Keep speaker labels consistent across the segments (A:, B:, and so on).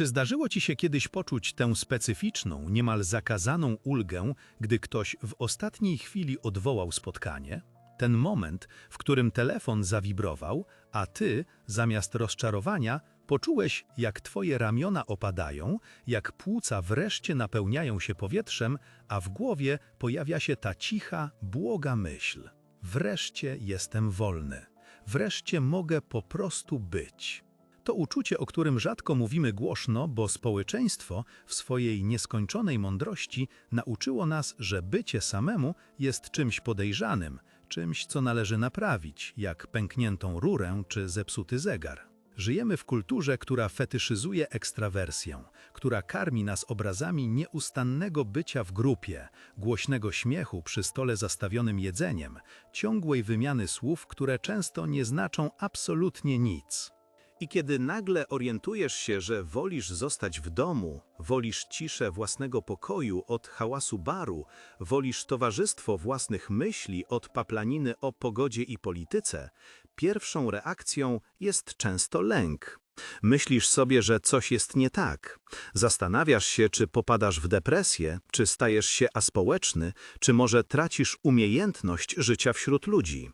A: Czy zdarzyło ci się kiedyś poczuć tę specyficzną, niemal zakazaną ulgę, gdy ktoś w ostatniej chwili odwołał spotkanie? Ten moment, w którym telefon zawibrował, a ty, zamiast rozczarowania, poczułeś, jak twoje ramiona opadają, jak płuca wreszcie napełniają się powietrzem, a w głowie pojawia się ta cicha, błoga myśl. Wreszcie jestem wolny. Wreszcie mogę po prostu być. To uczucie, o którym rzadko mówimy głośno, bo społeczeństwo w swojej nieskończonej mądrości nauczyło nas, że bycie samemu jest czymś podejrzanym, czymś, co należy naprawić, jak pękniętą rurę czy zepsuty zegar. Żyjemy w kulturze, która fetyszyzuje ekstrawersję, która karmi nas obrazami nieustannego bycia w grupie, głośnego śmiechu przy stole zastawionym jedzeniem, ciągłej wymiany słów, które często nie znaczą absolutnie nic. I kiedy nagle orientujesz się, że wolisz zostać w domu, wolisz ciszę własnego pokoju od hałasu baru, wolisz towarzystwo własnych myśli od paplaniny o pogodzie i polityce, pierwszą reakcją jest często lęk. Myślisz sobie, że coś jest nie tak. Zastanawiasz się, czy popadasz w depresję, czy stajesz się aspołeczny, czy może tracisz umiejętność życia wśród ludzi.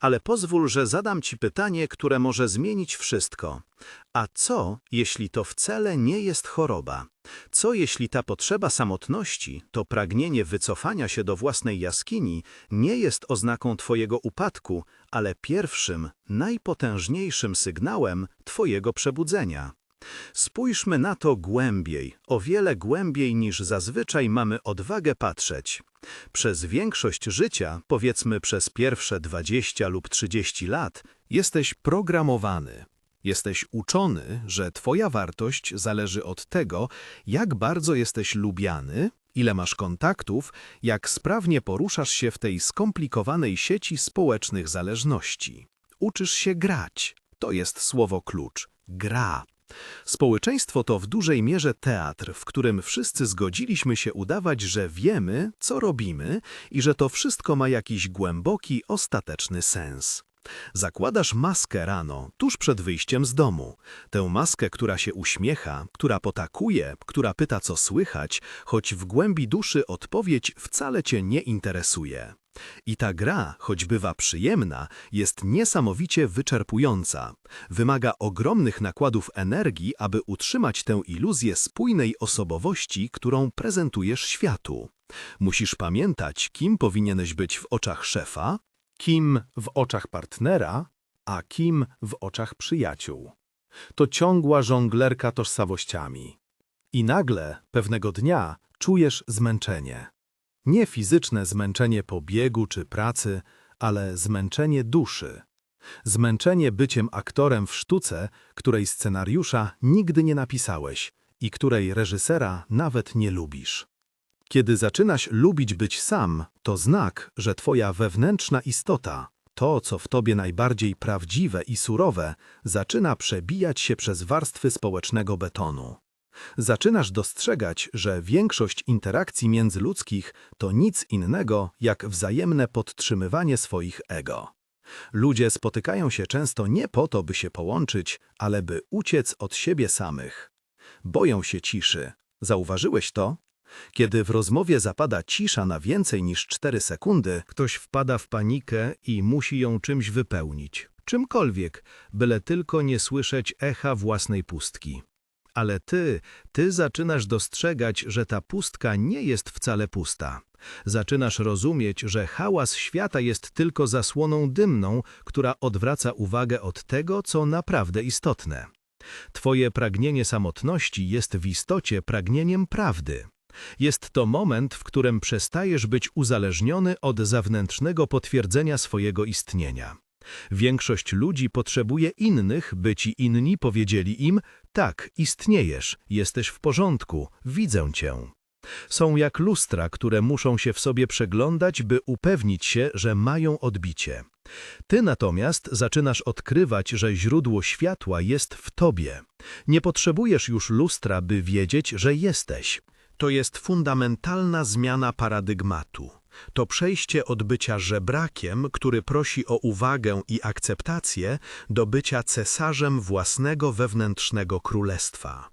A: Ale pozwól, że zadam ci pytanie, które może zmienić wszystko. A co, jeśli to wcale nie jest choroba? Co jeśli ta potrzeba samotności, to pragnienie wycofania się do własnej jaskini, nie jest oznaką Twojego upadku, ale pierwszym, najpotężniejszym sygnałem Twojego przebudzenia? Spójrzmy na to głębiej, o wiele głębiej niż zazwyczaj mamy odwagę patrzeć. Przez większość życia, powiedzmy przez pierwsze 20 lub 30 lat, jesteś programowany. Jesteś uczony, że Twoja wartość zależy od tego, jak bardzo jesteś lubiany, ile masz kontaktów, jak sprawnie poruszasz się w tej skomplikowanej sieci społecznych zależności. Uczysz się grać. To jest słowo klucz. Gra. Społeczeństwo to w dużej mierze teatr, w którym wszyscy zgodziliśmy się udawać, że wiemy, co robimy i że to wszystko ma jakiś głęboki, ostateczny sens. Zakładasz maskę rano, tuż przed wyjściem z domu. Tę maskę, która się uśmiecha, która potakuje, która pyta, co słychać, choć w głębi duszy odpowiedź wcale cię nie interesuje. I ta gra, choć bywa przyjemna, jest niesamowicie wyczerpująca. Wymaga ogromnych nakładów energii, aby utrzymać tę iluzję spójnej osobowości, którą prezentujesz światu. Musisz pamiętać, kim powinieneś być w oczach szefa, kim w oczach partnera, a kim w oczach przyjaciół. To ciągła żonglerka tożsamościami. I nagle, pewnego dnia, czujesz zmęczenie. Nie fizyczne zmęczenie po biegu czy pracy, ale zmęczenie duszy. Zmęczenie byciem aktorem w sztuce, której scenariusza nigdy nie napisałeś i której reżysera nawet nie lubisz. Kiedy zaczynasz lubić być sam, to znak, że twoja wewnętrzna istota, to co w tobie najbardziej prawdziwe i surowe, zaczyna przebijać się przez warstwy społecznego betonu. Zaczynasz dostrzegać, że większość interakcji międzyludzkich to nic innego jak wzajemne podtrzymywanie swoich ego. Ludzie spotykają się często nie po to, by się połączyć, ale by uciec od siebie samych. Boją się ciszy. Zauważyłeś to? Kiedy w rozmowie zapada cisza na więcej niż 4 sekundy, ktoś wpada w panikę i musi ją czymś wypełnić. Czymkolwiek, byle tylko nie słyszeć echa własnej pustki. Ale ty, ty zaczynasz dostrzegać, że ta pustka nie jest wcale pusta. Zaczynasz rozumieć, że hałas świata jest tylko zasłoną dymną, która odwraca uwagę od tego, co naprawdę istotne. Twoje pragnienie samotności jest w istocie pragnieniem prawdy. Jest to moment, w którym przestajesz być uzależniony od zewnętrznego potwierdzenia swojego istnienia. Większość ludzi potrzebuje innych, by ci inni powiedzieli im: tak, istniejesz, jesteś w porządku, widzę cię. Są jak lustra, które muszą się w sobie przeglądać, by upewnić się, że mają odbicie. Ty natomiast zaczynasz odkrywać, że źródło światła jest w tobie. Nie potrzebujesz już lustra, by wiedzieć, że jesteś. To jest fundamentalna zmiana paradygmatu. To przejście od bycia żebrakiem, który prosi o uwagę i akceptację, do bycia cesarzem własnego wewnętrznego królestwa.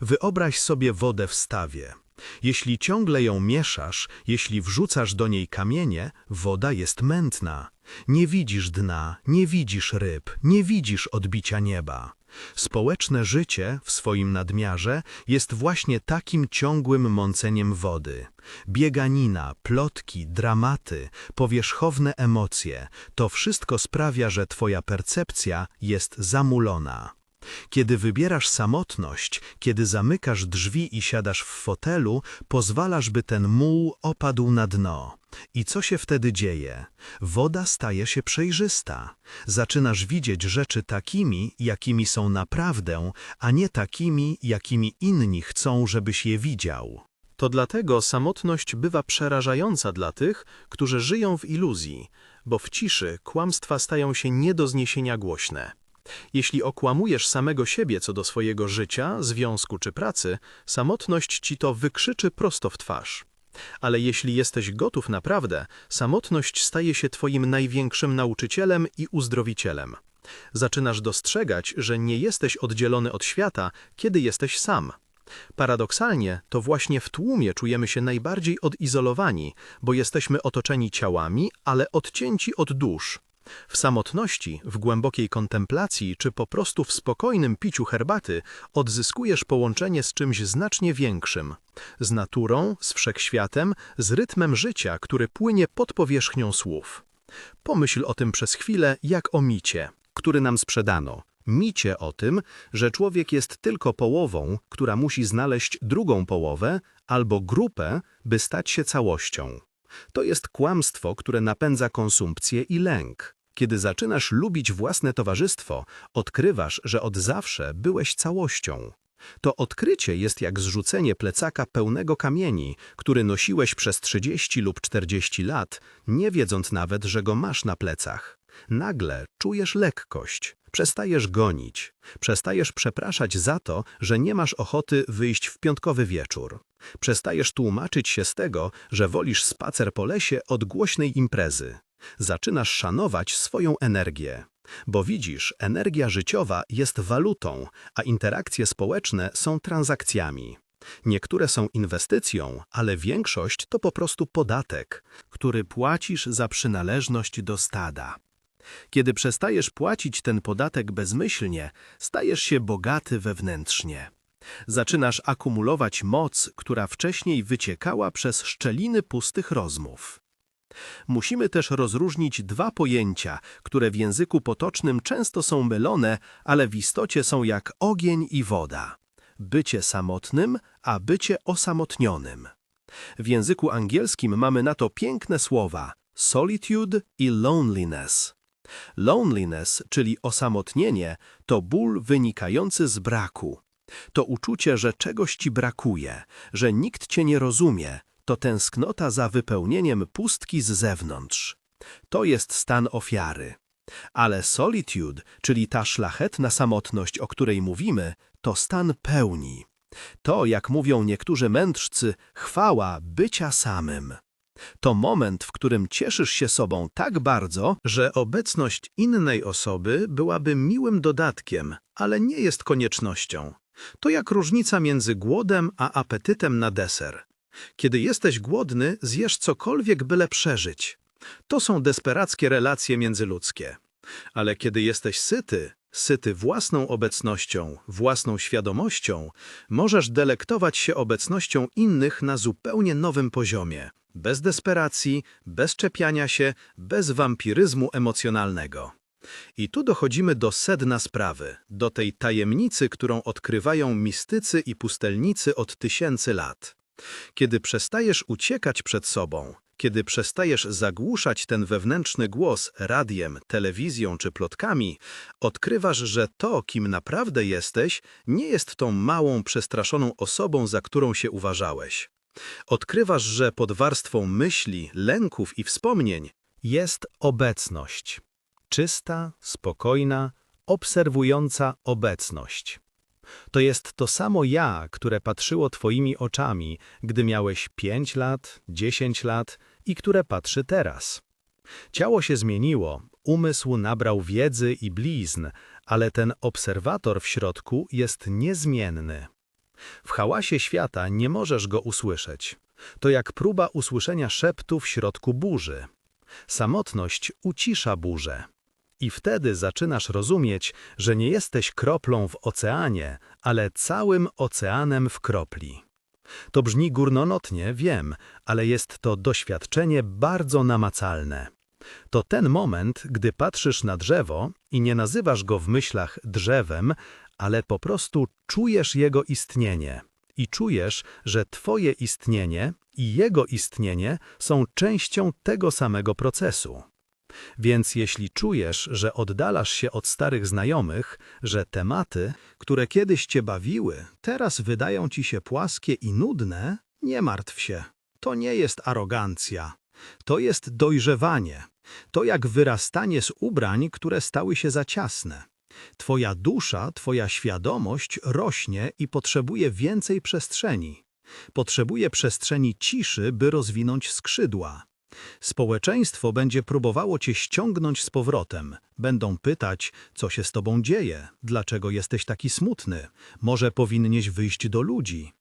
A: Wyobraź sobie wodę w stawie. Jeśli ciągle ją mieszasz, jeśli wrzucasz do niej kamienie, woda jest mętna. Nie widzisz dna, nie widzisz ryb, nie widzisz odbicia nieba. Społeczne życie w swoim nadmiarze jest właśnie takim ciągłym mąceniem wody. Bieganina, plotki, dramaty, powierzchowne emocje to wszystko sprawia, że twoja percepcja jest zamulona. Kiedy wybierasz samotność, kiedy zamykasz drzwi i siadasz w fotelu, pozwalasz, by ten muł opadł na dno. I co się wtedy dzieje? Woda staje się przejrzysta. Zaczynasz widzieć rzeczy takimi, jakimi są naprawdę, a nie takimi, jakimi inni chcą, żebyś je widział. To dlatego samotność bywa przerażająca dla tych, którzy żyją w iluzji, bo w ciszy kłamstwa stają się nie do zniesienia głośne. Jeśli okłamujesz samego siebie co do swojego życia, związku czy pracy, samotność ci to wykrzyczy prosto w twarz. Ale jeśli jesteś gotów naprawdę, samotność staje się twoim największym nauczycielem i uzdrowicielem. Zaczynasz dostrzegać, że nie jesteś oddzielony od świata, kiedy jesteś sam. Paradoksalnie, to właśnie w tłumie czujemy się najbardziej odizolowani, bo jesteśmy otoczeni ciałami, ale odcięci od dusz. W samotności, w głębokiej kontemplacji czy po prostu w spokojnym piciu herbaty odzyskujesz połączenie z czymś znacznie większym. Z naturą, z wszechświatem, z rytmem życia, który płynie pod powierzchnią słów. Pomyśl o tym przez chwilę jak o micie, który nam sprzedano. Micie o tym, że człowiek jest tylko połową, która musi znaleźć drugą połowę albo grupę, by stać się całością. To jest kłamstwo, które napędza konsumpcję i lęk. Kiedy zaczynasz lubić własne towarzystwo, odkrywasz, że od zawsze byłeś całością. To odkrycie jest jak zrzucenie plecaka pełnego kamieni, który nosiłeś przez 30 lub 40 lat, nie wiedząc nawet, że go masz na plecach. Nagle czujesz lekkość, przestajesz gonić, przestajesz przepraszać za to, że nie masz ochoty wyjść w piątkowy wieczór. Przestajesz tłumaczyć się z tego, że wolisz spacer po lesie od głośnej imprezy. Zaczynasz szanować swoją energię. Bo widzisz, energia życiowa jest walutą, a interakcje społeczne są transakcjami. Niektóre są inwestycją, ale większość to po prostu podatek, który płacisz za przynależność do stada. Kiedy przestajesz płacić ten podatek bezmyślnie, stajesz się bogaty wewnętrznie. Zaczynasz akumulować moc, która wcześniej wyciekała przez szczeliny pustych rozmów. Musimy też rozróżnić dwa pojęcia, które w języku potocznym często są mylone, ale w istocie są jak ogień i woda. Bycie samotnym, a bycie osamotnionym. W języku angielskim mamy na to piękne słowa solitude i loneliness. Loneliness, czyli osamotnienie, to ból wynikający z braku. To uczucie, że czegoś ci brakuje, że nikt cię nie rozumie, to tęsknota za wypełnieniem pustki z zewnątrz. To jest stan ofiary. Ale solitude, czyli ta szlachetna samotność, o której mówimy, to stan pełni. To, jak mówią niektórzy mędrcy, chwała bycia samym. To moment, w którym cieszysz się sobą tak bardzo, że obecność innej osoby byłaby miłym dodatkiem, ale nie jest koniecznością. To jak różnica między głodem a apetytem na deser. Kiedy jesteś głodny, zjesz cokolwiek, byle przeżyć. To są desperackie relacje międzyludzkie. Ale kiedy jesteś syty, syty własną obecnością, własną świadomością, możesz delektować się obecnością innych na zupełnie nowym poziomie. Bez desperacji, bez czepiania się, bez wampiryzmu emocjonalnego. I tu dochodzimy do sedna sprawy, do tej tajemnicy, którą odkrywają mistycy i pustelnicy od tysięcy lat. Kiedy przestajesz uciekać przed sobą, kiedy przestajesz zagłuszać ten wewnętrzny głos radiem, telewizją czy plotkami, odkrywasz, że to, kim naprawdę jesteś, nie jest tą małą, przestraszoną osobą, za którą się uważałeś. Odkrywasz, że pod warstwą myśli, lęków i wspomnień jest obecność. Czysta, spokojna, obserwująca obecność. To jest to samo ja, które patrzyło twoimi oczami, gdy miałeś pięć lat, dziesięć lat i które patrzy teraz. Ciało się zmieniło, umysł nabrał wiedzy i blizn, ale ten obserwator w środku jest niezmienny. W hałasie świata nie możesz go usłyszeć. To jak próba usłyszenia szeptu w środku burzy. Samotność ucisza burzę. I wtedy zaczynasz rozumieć, że nie jesteś kroplą w oceanie, ale całym oceanem w kropli. To brzmi górnolotnie, wiem, ale jest to doświadczenie bardzo namacalne. To ten moment, gdy patrzysz na drzewo i nie nazywasz go w myślach drzewem, ale po prostu czujesz jego istnienie. I czujesz, że Twoje istnienie i jego istnienie są częścią tego samego procesu. Więc jeśli czujesz, że oddalasz się od starych znajomych, że tematy, które kiedyś cię bawiły, teraz wydają ci się płaskie i nudne, nie martw się. To nie jest arogancja. To jest dojrzewanie. To jak wyrastanie z ubrań, które stały się za ciasne. Twoja dusza, twoja świadomość rośnie i potrzebuje więcej przestrzeni. Potrzebuje przestrzeni ciszy, by rozwinąć skrzydła. Społeczeństwo będzie próbowało cię ściągnąć z powrotem. Będą pytać, co się z tobą dzieje, dlaczego jesteś taki smutny, może powinieneś wyjść do ludzi.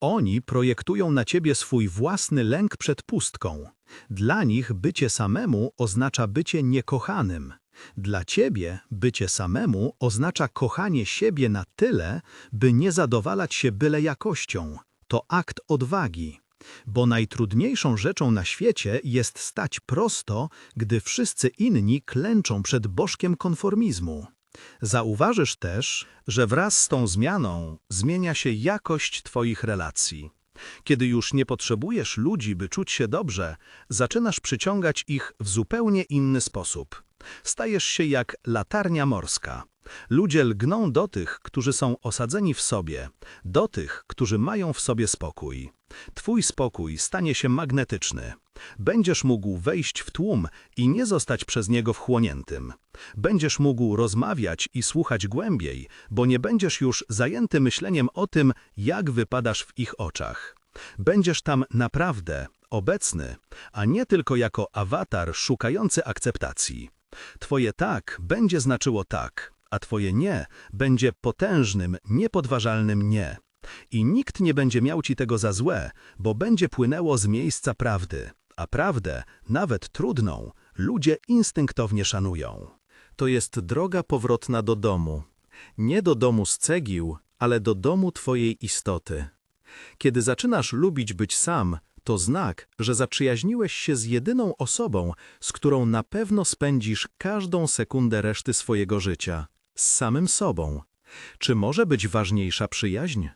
A: Oni projektują na ciebie swój własny lęk przed pustką. Dla nich bycie samemu oznacza bycie niekochanym. Dla ciebie bycie samemu oznacza kochanie siebie na tyle, by nie zadowalać się byle jakością. To akt odwagi. Bo najtrudniejszą rzeczą na świecie jest stać prosto, gdy wszyscy inni klęczą przed bożkiem konformizmu. Zauważysz też, że wraz z tą zmianą zmienia się jakość Twoich relacji. Kiedy już nie potrzebujesz ludzi, by czuć się dobrze, zaczynasz przyciągać ich w zupełnie inny sposób. Stajesz się jak latarnia morska. Ludzie lgną do tych, którzy są osadzeni w sobie, do tych, którzy mają w sobie spokój. Twój spokój stanie się magnetyczny. Będziesz mógł wejść w tłum i nie zostać przez niego wchłoniętym. Będziesz mógł rozmawiać i słuchać głębiej, bo nie będziesz już zajęty myśleniem o tym, jak wypadasz w ich oczach. Będziesz tam naprawdę obecny, a nie tylko jako awatar szukający akceptacji. Twoje tak będzie znaczyło tak, a Twoje nie będzie potężnym, niepodważalnym nie. I nikt nie będzie miał Ci tego za złe, bo będzie płynęło z miejsca prawdy, a prawdę, nawet trudną, ludzie instynktownie szanują. To jest droga powrotna do domu. Nie do domu z cegieł, ale do domu Twojej istoty. Kiedy zaczynasz lubić być sam, to znak, że zaprzyjaźniłeś się z jedyną osobą, z którą na pewno spędzisz każdą sekundę reszty swojego życia z samym sobą. Czy może być ważniejsza przyjaźń?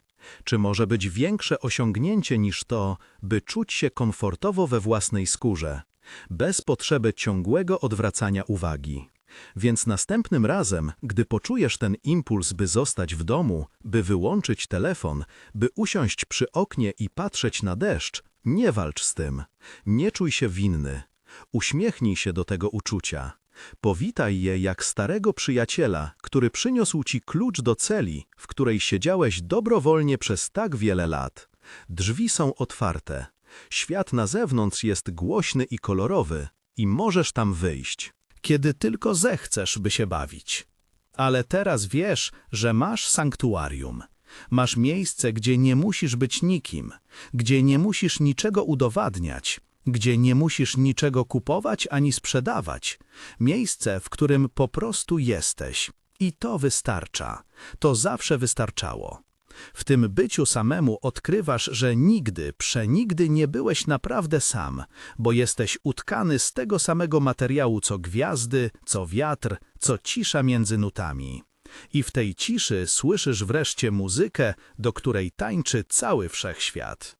A: Czy może być większe osiągnięcie niż to, by czuć się komfortowo we własnej skórze, bez potrzeby ciągłego odwracania uwagi? Więc następnym razem, gdy poczujesz ten impuls, by zostać w domu, by wyłączyć telefon, by usiąść przy oknie i patrzeć na deszcz, nie walcz z tym. Nie czuj się winny. Uśmiechnij się do tego uczucia. Powitaj je jak starego przyjaciela, który przyniósł ci klucz do celi, w której siedziałeś dobrowolnie przez tak wiele lat. Drzwi są otwarte. Świat na zewnątrz jest głośny i kolorowy i możesz tam wyjść, kiedy tylko zechcesz, by się bawić. Ale teraz wiesz, że masz sanktuarium. Masz miejsce, gdzie nie musisz być nikim, gdzie nie musisz niczego udowadniać, gdzie nie musisz niczego kupować ani sprzedawać. Miejsce, w którym po prostu jesteś. I to wystarcza. To zawsze wystarczało. W tym byciu samemu odkrywasz, że nigdy, przenigdy nie byłeś naprawdę sam, bo jesteś utkany z tego samego materiału co gwiazdy, co wiatr, co cisza między nutami. I w tej ciszy słyszysz wreszcie muzykę, do której tańczy cały wszechświat.